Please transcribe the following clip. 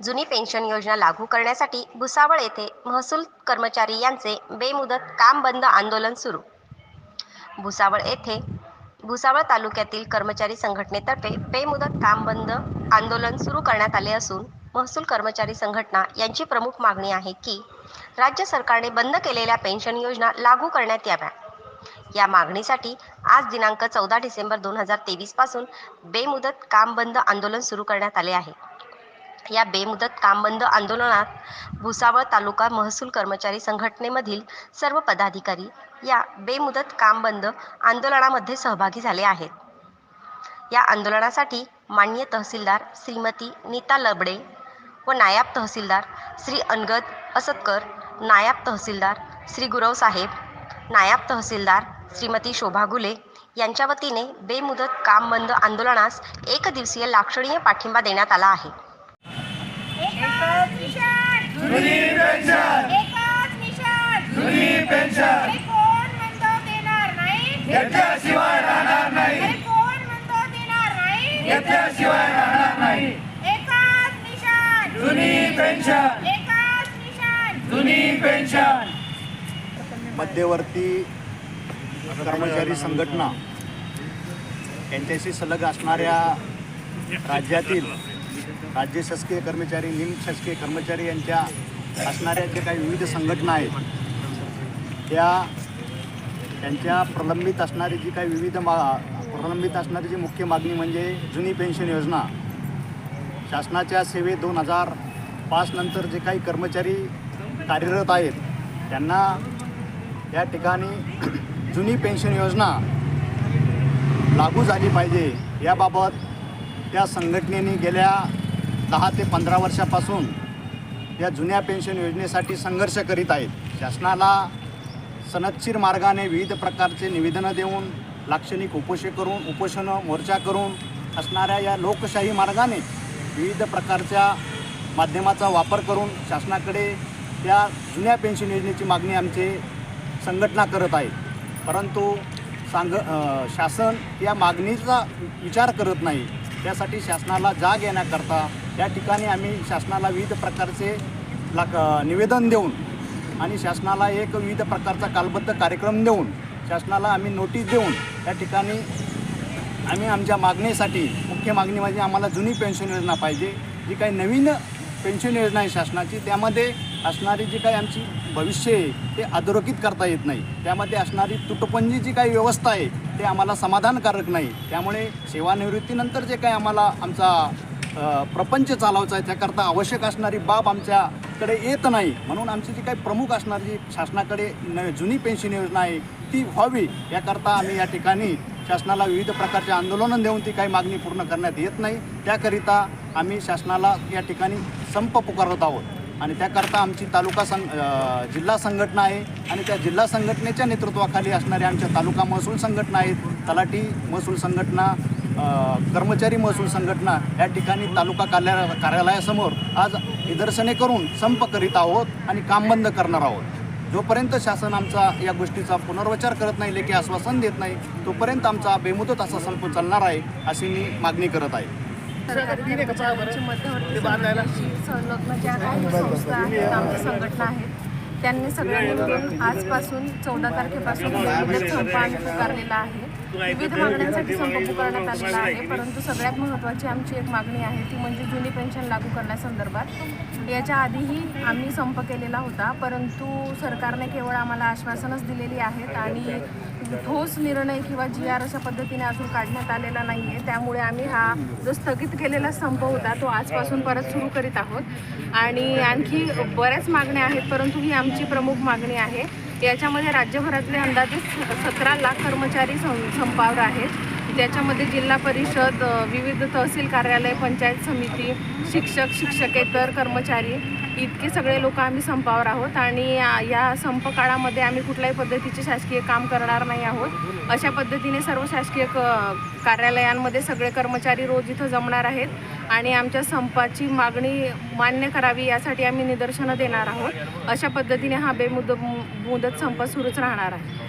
जुनी पेन्शन योजना लागू करण्यासाठी भुसावळ येथे महसूल कर्मचारी यांचे बेमुदत काम बंद आंदोलन सुरू. भुसावळ येथे भुसावळ तालुक्यातील कर्मचारी संघटनेतर्फे बेमुदत काम बंद आंदोलन सुरू करण्यात आले असून महसूल कर्मचारी संघटना यांची प्रमुख मागणी आहे की राज्य सरकारने बंद केलेल्या पेन्शन योजना लागू करण्यात याव्या. या मागणीसाठी आज दिनांक चौदा डिसेंबर दोन हजार तेवीसपासून बेमुदत काम बंद आंदोलन सुरू करण्यात आले आहे. या बेमुदत काम बंद आंदोलनात भुसावळ तालुका महसूल कर्मचारी संघटनेमधील सर्व पदाधिकारी या बेमुदत काम बंद आंदोलनामध्ये सहभागी झाले आहेत. या आंदोलनासाठी माननीय तहसीलदार श्रीमती नीता लबडे व नायब तहसीलदार श्री अनगद असतकर नायब तहसीलदार श्री गुरव साहेब नायब तहसीलदार श्रीमती शोभा गुले यांच्या वतीने बेमुदत काम बंद आंदोलनास एक दिवसीय लाक्षणीय पाठिंबा देण्यात आला आहे. जुनी पेन्शन एकच मिशन जुनी पेन्शन कोण म्हणतो देणार नाही? घेतल्याशिवाय राहणार नाही. कोण म्हणतो देणार नाही? घेतल्याशिवाय राहणार नाही. एकच मिशन जुनी पेन्शन एकच मिशन जुनी पेन्शन मध्यवर्ती कर्मचारी संघटना यांच्याशी सलग असणाऱ्या राज्यातील राज्य शासकीय कर्मचारी निम शासकीय कर्मचारी यांच्या असणाऱ्या ज्या काही विविध संघटना आहेत त्या त्यांच्या प्रलंबित असणारी जी काही विविध मा प्रलंबित असणारी जी मुख्य मागणी म्हणजे जुनी पेन्शन योजना शासनाच्या सेवेत दोन हजार पाच नंतर जे काही कर्मचारी कार्यरत आहेत त्यांना या ठिकाणी जुनी पेन्शन योजना लागू झाली पाहिजे. याबाबत त्या संघटनेने गेल्या दहा ते पंधरा वर्षापासून या जुन्या पेन्शन योजनेसाठी संघर्ष करीत आहेत. शासनाला सनदशीर मार्गाने विविध प्रकारचे निवेदनं देऊन लाक्षणिक उपोषे करून उपोषणं मोर्चा करून असणाऱ्या या लोकशाही मार्गाने विविध प्रकारच्या माध्यमाचा वापर करून शासनाकडे त्या जुन्या पेन्शन योजनेची मागणी आमचे संघटना करत आहे परंतु सांग शासन या मागणीचा विचार करत नाही. त्यासाठी शासनाला जाग येण्याकरता त्या ठिकाणी आम्ही शासनाला विविध प्रकारचे लाक निवेदन देऊन आणि शासनाला एक विविध प्रकारचा कालबद्ध कार्यक्रम देऊन शासनाला आम्ही नोटीस देऊन त्या ठिकाणी आम्ही आमच्या मागणीसाठी मुख्य मागणी म्हणजे आम्हाला जुनी पेन्शन योजना पाहिजे. जी काही नवीन पेन्शन योजना आहे शासनाची त्यामध्ये असणारी जी काही आमची भविष्य आहे ते अधोरेखित करता येत नाही. त्यामध्ये असणारी तुटपंजी जी काही व्यवस्था आहे ते आम्हाला समाधानकारक नाही. त्यामुळे सेवानिवृत्तीनंतर जे काही आम्हाला आमचा प्रपंच चालवायचा आहे त्याकरता आवश्यक असणारी बाब आमच्याकडे येत नाही. म्हणून आमची जी काही प्रमुख असणारी जी शासनाकडे न जुनी पेन्शन योजना आहे ती व्हावी. याकरता आम्ही या ठिकाणी शासनाला विविध प्रकारचे आंदोलनं देऊन ती काही मागणी पूर्ण करण्यात येत नाही. त्याकरिता आम्ही शासनाला या ठिकाणी संप पुकारत आहोत. आणि त्याकरता आमची तालुका संघ जिल्हा संघटना आहे आणि त्या जिल्हा संघटनेच्या नेतृत्वाखाली असणाऱ्या आमच्या तालुका महसूल संघटना आहेत तलाठी महसूल संघटना कर्मचारी महसूल संघटना या ठिकाणी तालुका कार्याल कार्यालयासमोर आज निदर्शने करून संप करीत आहोत आणि काम बंद करणार आहोत. जोपर्यंत शासन आमचा या गोष्टीचा पुनर्विचार करत नाही लेखी आश्वासन देत नाही तोपर्यंत आमचा बेमुदत असा संप चालणार आहे अशी मी मागणी करत आहे. संघटना आहेत त्यांनी सगळ्यांनी मिळून आजपासून चौदा तारखेपासून संप पुकारलेला आहे. विविध मागण्यांसाठी संप पुकारण्यात आलेला आहे परंतु सगळ्यात महत्त्वाची आमची एक मागणी आहे ती म्हणजे जुनी पेन्शन लागू करण्यासंदर्भात. याच्या आधीही आम्ही संप केलेला होता परंतु सरकारने केवळ आम्हाला आश्वासनच दिलेली आहेत आणि ठोस निर्णय किंवा जी आर अशा पद्धतीने अजून काढण्यात आलेला नाही आहे त्यामुळे आम्ही हा जो स्थगित केलेला संप होता तो आजपासून परत सुरू करीत आहोत. आणि आणखी बऱ्याच मागण्या आहेत परंतु ही आमची प्रमुख मागणी आहे. याच्यामध्ये राज्यभरातले अंदाजे सतरा लाख कर्मचारी सं संपावर आहेत. ज्याच्यामध्ये जिल्हा परिषद विविध तहसील कार्यालय पंचायत समिती शिक्षक शिक्षकेतर कर्मचारी इतके सगळे लोक आम्ही संपावर आहोत आणि या संप काळामध्ये आम्ही कुठल्याही पद्धतीचे शासकीय काम करणार नाही आहोत. अशा पद्धतीने सर्व शासकीय क कार्यालयांमध्ये सगळे कर्मचारी रोज इथं जमणार आहेत आणि आमच्या संपाची मागणी मान्य करावी यासाठी आम्ही निदर्शनं देणार आहोत. अशा पद्धतीने हा बेमुद मुदत संप सुरूच राहणार आहे.